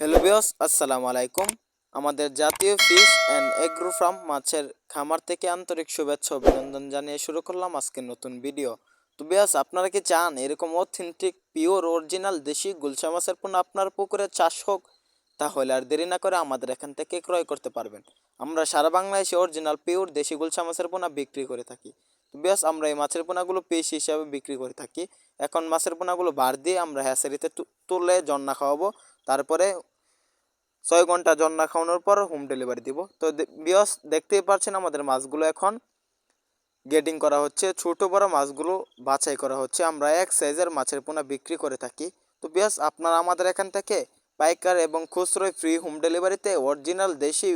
Hello বিয়স আসসালামু আলাইকুম আমাদের জাতীয় ফিশ অ্যান্ড এগ্রো ফার্ম মাছের খামার থেকে আন্তরিক শুভেচ্ছা অভিনন্দন জানিয়ে শুরু করলাম আজকের নতুন ভিডিও তো বিয়াস আপনারা কি চান এরকম অথেন্টিক পিওর অরিজিনাল দেশি গুলশা মাছের পণ্য আপনার পুকুরে চাষ হোক? তাহলে আর দেরি না করে আমাদের এখান থেকে ক্রয় করতে পারবেন। আমরা সারা বাংলাদেশে অরিজিনাল পিওর দেশি গুলশা মাছের পোনা বিক্রি করে থাকি। তো বেশ আমরা এই মাছের পোনাগুলো পিস হিসাবে বিক্রি করে থাকি। এখন মাছের পোনাগুলো বার দিয়ে আমরা হ্যাসারিতে তুলে, জন্না খাওয়াবো। তারপরে ছয় ঘণ্টা জন্না খাওয়ানোর পর হোম ডেলিভারি দিব। তো বিয়স দেখতেই পাচ্ছেন আমাদের মাছগুলো এখন গেডিং করা হচ্ছে। ছোট বড় মাছগুলো বাছাই করা হচ্ছে। আমরা এক সাইজের মাছের পোনা বিক্রি করে থাকি। তো বিয়াস আপনারা আমাদের এখান থেকে পাইকার এবং খুচরোয় ফ্রি হোম ডেলিভারিতে অরিজিনাল দেশি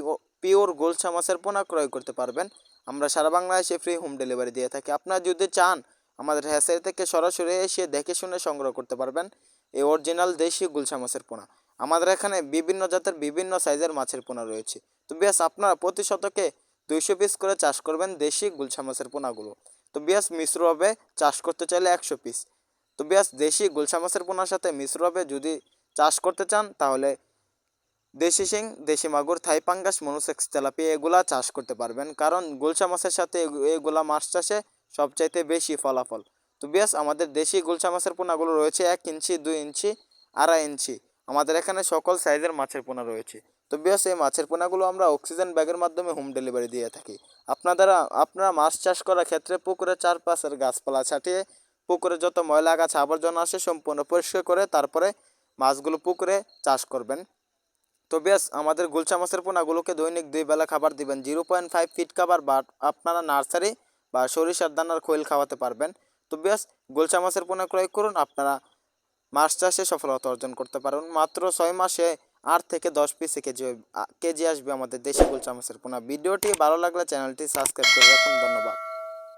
পিওর গোলসা মাছের পোনা ক্রয় করতে পারবেন। আমরা সারা বাংলাদেশে ফ্রি হোম ডেলিভারি দিয়ে থাকি। আপনারা যদি চান, আমাদের হ্যাসারি থেকে সরাসরি এসে দেখে শুনে সংগ্রহ করতে পারবেন। এই অরিজিনাল দেশি গুলশা মাছের পোনা। আমাদের এখানে বিভিন্ন জাতের বিভিন্ন সাইজের মাছের পোনা রয়েছে। তো বিয়াস আপনারা প্রতি শতকে দুইশো পিস করে চাষ করবেন দেশি গুলশা মাছের পোনাগুলো। তো বিয়াস মিশ্রভাবে চাষ করতে চাইলে একশো পিস। তো বিয়াস দেশি গুলশা মাছের পোনার সাথে মিশ্রভাবে যদি চাষ করতে চান, তাহলে দেশি শিং, দেশি মাগুর, থাই পাঙ্গাস মনুসেক্স তেলাপি এগুলা চাষ করতে পারবেন। কারণ গুলশা মাছের সাথে এগুলা মাছ চাষে সবচাইতে বেশি ফলাফল। তো বিয়াস আমাদের দেশি গুলশা মাছের পোনাগুলো রয়েছে এক ইঞ্চি, দুই ইঞ্চি, আড়াই ইঞ্চি। আমাদের এখানে সকল সাইজের মাছের পোনা রয়েছে। তো বিয়াস এই মাছের পোনাগুলো আমরা অক্সিজেন ব্যাগের মাধ্যমে হোম ডেলিভারি দিয়ে থাকি। আপনারা আপনারা মাছ চাষ করার ক্ষেত্রে পুকুরের চারপাশের গাছপালা ছাটিয়ে পুকুরে যত ময়লা গাছ, আবর্জনা আসে সম্পূর্ণ পরিষ্কার করে তারপরে মাছগুলো পুকুরে চাষ করবেন। তো বেশ আমাদের গুলশা মাছের পোনাগুলোকে দৈনিক দুই বেলা খাবার দিবেন। জিরো পয়েন্ট ফাইভ ফিট খাবার বা আপনারা নার্সারি বা সরিষার দানার খৈল খাওয়াতে পারবেন। তো বেশ গুলশা মাছের পোনা ক্রয় করুন, আপনারা মাছ চাষে সফলতা অর্জন করতে পারুন। মাত্র ছয় মাসে আট থেকে দশ পিসে কেজি কেজি আসবে আমাদের দেশি গুলশা চামচের পোনা। ভিডিওটি ভালো লাগলে চ্যানেলটি সাবস্ক্রাইব করে রাখুন। ধন্যবাদ।